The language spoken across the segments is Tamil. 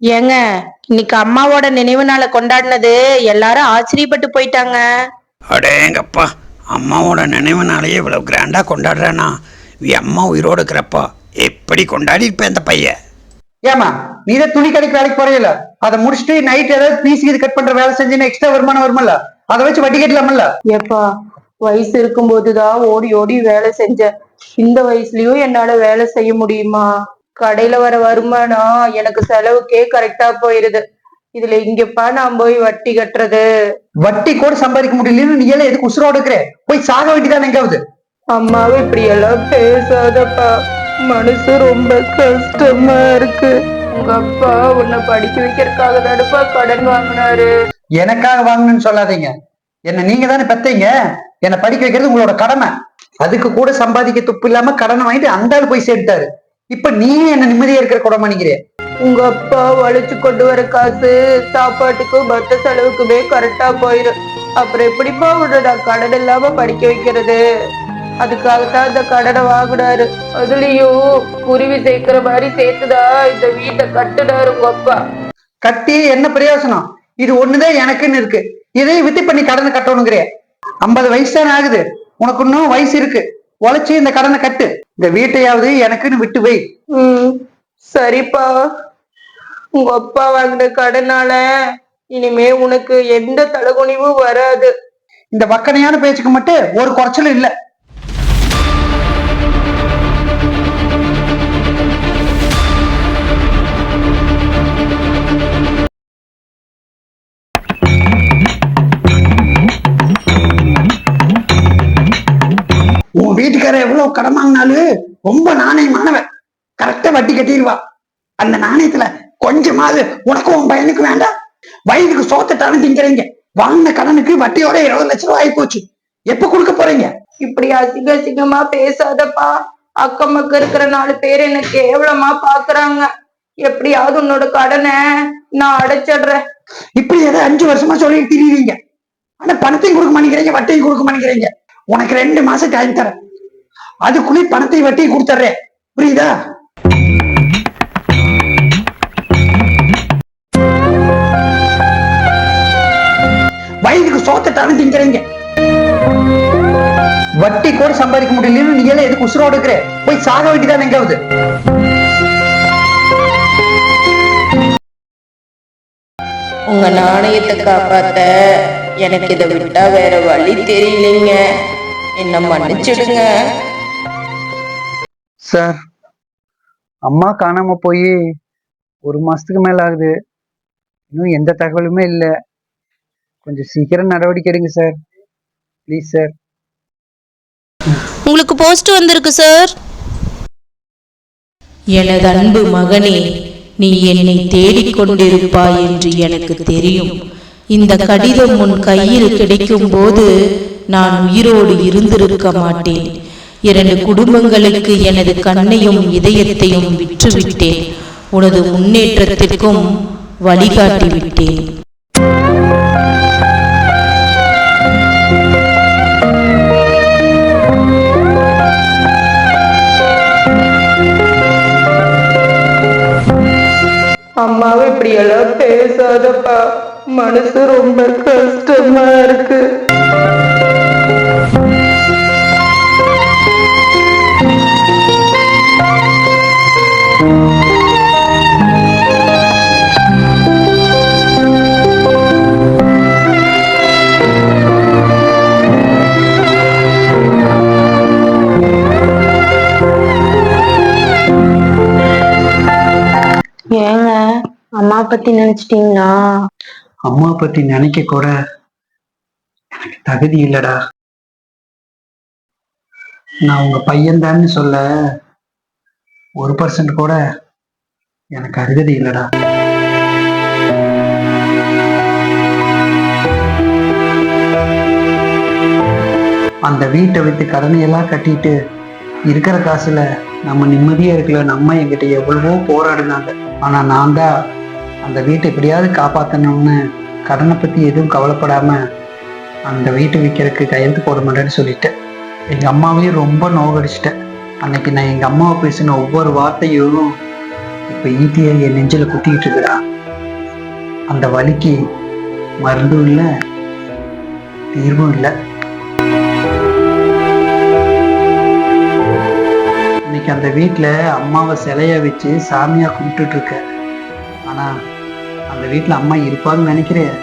ஏங்க இன்னைக்கு அம்மாவோட நினைவு நாளை கொண்டாடினது எல்லாரும் ஆச்சரியப்பட்டு போயிட்டாங்க. அடேங்கப்பா அம்மாவோட நினைவு நாளையே இவ்வளோ கிராண்டாக கொண்டாடுறேனா? என் அம்மா உயிரோடு இருக்கிறப்பா எப்படி கொண்டாடி இருப்பேன் அந்த பையன் ஏமா நீ தான் துணி கடைக்கு வேலைக்கு போறீல அதை முடிச்சுட்டு நைட் ஏதாவது பீஸ் இது கட் பண்ற வேலை செஞ்சுன்னா எக்ஸ்ட்ரா வருமானம் வருமல்ல? அதை வச்சு வட்டி கட்டலாமல்ல? ஏப்பா வயசு இருக்கும்போதுதான் ஓடி ஓடி வேலை செஞ்சேன். இந்த வயசுலயும் என்னால வேலை செய்ய முடியுமா? கடையில வர வருமானம் எனக்கு செலவுக்கே கரெக்டா போயிருது. இதுல இங்கப்பா நான் போய் வட்டி கட்டுறது. வட்டி கூட சம்பாதிக்க முடியலன்னு நீ எல்லாம் எதுக்கு உசுரோடு இருக்கிற? போய் சாக வேண்டியதான் எங்காவது? அம்மாவை இப்படி எல்லாம் பேசாதப்பா. மனசு ரொம்ப கஷ்டமா இருக்கு. உங்க அப்பா உன்னை படிக்க வைக்கிறதுக்காக தானப்பா கடன் வாங்கினாரு. எனக்காக வாங்கணும்னு சொல்லாதீங்க. என்ன நீங்க தானே பெத்தீங்க? என்னை படிக்க வைக்கிறது உங்களோட கடமை. அதுக்கு கூட சம்பாதிக்க துப்பு இல்லாம கடனை வாங்கிட்டு அந்த ஆள் போய் சேர்த்தாரு இப்ப நீங்க என்ன நிம்மதியா இருக்கிற கூட நினைக்கிறேன் உங்க அப்பா வளைச்சு கொண்டு வர காசு சாப்பாட்டுக்கும் பத்த செலவுக்குமே கரெக்டா போயிரும். அப்புறம் எப்படிப்பா உன்னை நான் கடன் இல்லாம படிக்க வைக்கிறது. அதுக்காகத்தான் இந்த கடனை வாங்கினாரு. அதுலயும் குருவி சேர்க்கிற மாதிரி சேர்த்துதான் இந்த வீட்டை கட்டுனாரு உங்க அப்பா. கட்டி என்ன பிரயோசனம்? இது ஒண்ணுதான் எனக்குன்னு இருக்கு. இதையும் வித்தி பண்ணி கடனை கட்டணுங்கிறே. ஐம்பது வயசு தானே ஆகுது. உனக்கு இன்னும் வயசு இருக்கு. உழைச்சு இந்த கடனை கட்டு. இந்த வீட்டையாவது எனக்குன்னு விட்டு வை. ம் சரிப்பா. உங்க அப்பா வாங்கின கடனால இனிமே உனக்கு எந்த தலகுனிவும் வராது. இந்த வக்கனையான பேச்சுக்கு மட்டும் ஒரு குறைச்சலும் இல்ல. வீட்டுக்காரர் எவ்வளவு கடன் வாங்கினாலும் ரொம்ப நாணயமானவன். கரெக்டா வட்டி கட்டிடுவா. அந்த நாணயத்துல கொஞ்சமாவது உனக்கும் உன் பையனுக்கு வேண்டாம். வயதுக்கு சோத்துட்டாலும் திங்கிறீங்க. வாங்கின கடனுக்கு வட்டியோட இருபது லட்சம் ரூபாய் போச்சு. எப்ப கொடுக்க போறீங்க? இப்படி அசிங்க அசிங்கமா பேசாதப்பா. அக்கம் பக்கம் இருக்கிற நாலு பேர் என்ன கேவலமா பாக்குறாங்க. எப்படியாவது உன்னோட கடனை நான் அடைச்சிடுறேன். இப்படி ஏதோ அஞ்சு வருஷமா சொல்லிட்டு திரியுறீங்க. ஆனா பணத்தையும் கொடுக்க மாட்டேங்கிறீங்க வட்டியும் கொடுக்க மாட்டேங்கிறீங்க. உனக்கு ரெண்டு மாசம் டைம் தரேன். அதுக்குள்ளே பணத்தை வட்டி கொடுத்துட்றேன். புரியுதா? வயதுக்கு சோத்துட்டாலும் திங்கிறீங்க. வட்டி கூட சம்பாதிக்க முடியலன்னு நீ எல்லாம் எதுக்கு உசுரோடு இருக்கிற? போய் சாக வேண்டிதான் எங்காவது? உங்க நாணயத்தை காப்பாத்த எனக்கு இதை விட்டா வேற வழி தெரியலைங்க. என்ன மன்னிச்சிடுங்க. சார் அம்மா காணாம போய் ஒரு மாசத்துக்கு மேல ஆகுது. இன்னும் எந்த தகவலுமே இல்லை. கொஞ்சம் சீக்கிரம் நடவடிக்கை எடுங்க சார். Please sir. உங்களுக்கு போஸ்ட் வந்திருக்கு சார். எனது அன்பு மகனே நீ என்னை தேடிக் கொண்டிருப்பாய் என்று எனக்கு தெரியும். இந்த கடிதம் உன் கையில் கிடைக்கும் போது நான் உயிரோடு இருந்திருக்க மாட்டேன். இரண்டு குடும்பங்களுக்கு எனது கண்ணையும் இதயத்தையும் விற்றுவிட்டேன். உனது முன்னேற்றத்திற்கும் வழிகாட்டிவிட்டேன். அம்மாவை இப்படி எல்லாம் பேசாதப்பா. மனசு ரொம்ப கஷ்டமா இருக்கு. பத்தி நினைச்சிட்டீங்களா? அம்மா பத்தி நினைக்க கூட எனக்கு தகுதி இல்லடா. நான் உங்க பையன்தான்னு சொல்ல ஒரு பர்சன்ட் கூட எனக்கு அருகதி இல்லடா. அந்த வீட்டை வித்து கடனை எல்லாம் கட்டிட்டு இருக்கிற காசுல நம்ம நிம்மதியா இருக்கல நம்ம என்கிட்ட எவ்வளவோ போராடினாங்க. ஆனா நான் தான் அந்த வீட்டை எப்படியாவது காப்பாற்றணும்னு கடனை பற்றி எதுவும் கவலைப்படாம அந்த வீட்டை விற்கிறதுக்கு கையெழுத்து போட மாட்டேன்னு சொல்லிட்டேன். எங்க அம்மாவையும் ரொம்ப நோகடிச்சிட்டேன். அன்னைக்கு நான் எங்க அம்மாவை பேசின ஒவ்வொரு வார்த்தையும் இப்போ ஈட்டியை என் நெஞ்சில் குத்திக்கிட்டு இருக்குடா. அந்த வலிக்கு மருந்தும் இல்லை தீர்வும் இல்லை. இன்னைக்கு அந்த வீட்டில் அம்மாவை சிலைய வச்சு சாமியாக கும்பிட்டுட்டு இருக்க. ஆனா அந்த வீட்டில் அம்மா இருப்பாங்கன்னு நினைக்கிறேன்.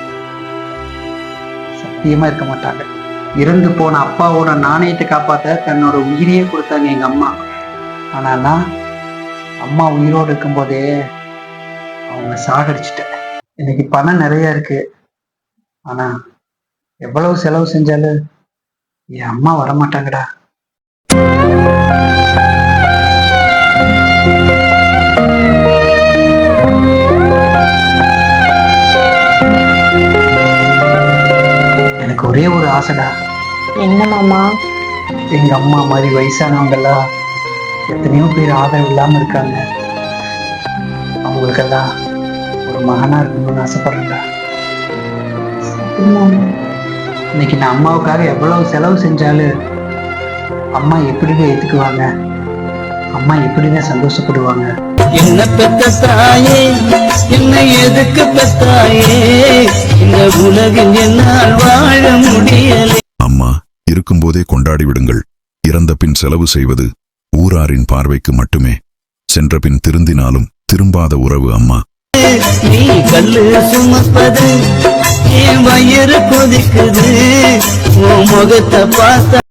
சத்தியமா இருக்க மாட்டாங்க. இறந்து போன அப்பாவோட நாணயத்தை காப்பாத்த தன்னோட உயிரையே கொடுத்தாங்க எங்க அம்மா. ஆனா நான் அம்மா உயிரோடு இருக்கும்போதே அவங்க சாகடிச்சிட்டேன். இன்னைக்கு பணம் நிறைய இருக்கு. ஆனா எவ்வளவு செலவு செஞ்சாலும் என் அம்மா வரமாட்டாங்கடா. ஒரே ஒரு ஆசைடா. என்ன மாமா? எங்க அம்மா மாதிரி வயசானவங்கெல்லாம் எத்தனையோ பேர் ஆதரவு இல்லாம இருக்காங்க. அவங்களுக்கெல்லாம் ஒரு மகனா இருக்கணும்னு ஆசைப்படுறேன்டா. இன்னைக்கு நான் அம்மாவுக்காக எவ்வளவு செலவு செஞ்சாலும் அம்மா எப்படிதான் ஏத்துக்குவாங்க? அம்மா எப்படிதான் சந்தோஷப்படுவாங்க? என்ன பெத்த தாயே? என்னை எதுக்கு பெத்தாயே? இந்த உலகில் என்னால் வாழ முடியலை. அம்மா இருக்கும்போதே கொண்டாடி விடுங்கள். இறந்த பின் செலவு செய்வது ஊராரின் பார்வைக்கு மட்டுமே. சென்ற பின் திருந்தினாலும் திரும்பாத உறவு அம்மா. நீ கல்லு சுமப்பது என் வயிறு கொதிக்குது. உன் முகத்தை பார்த்தா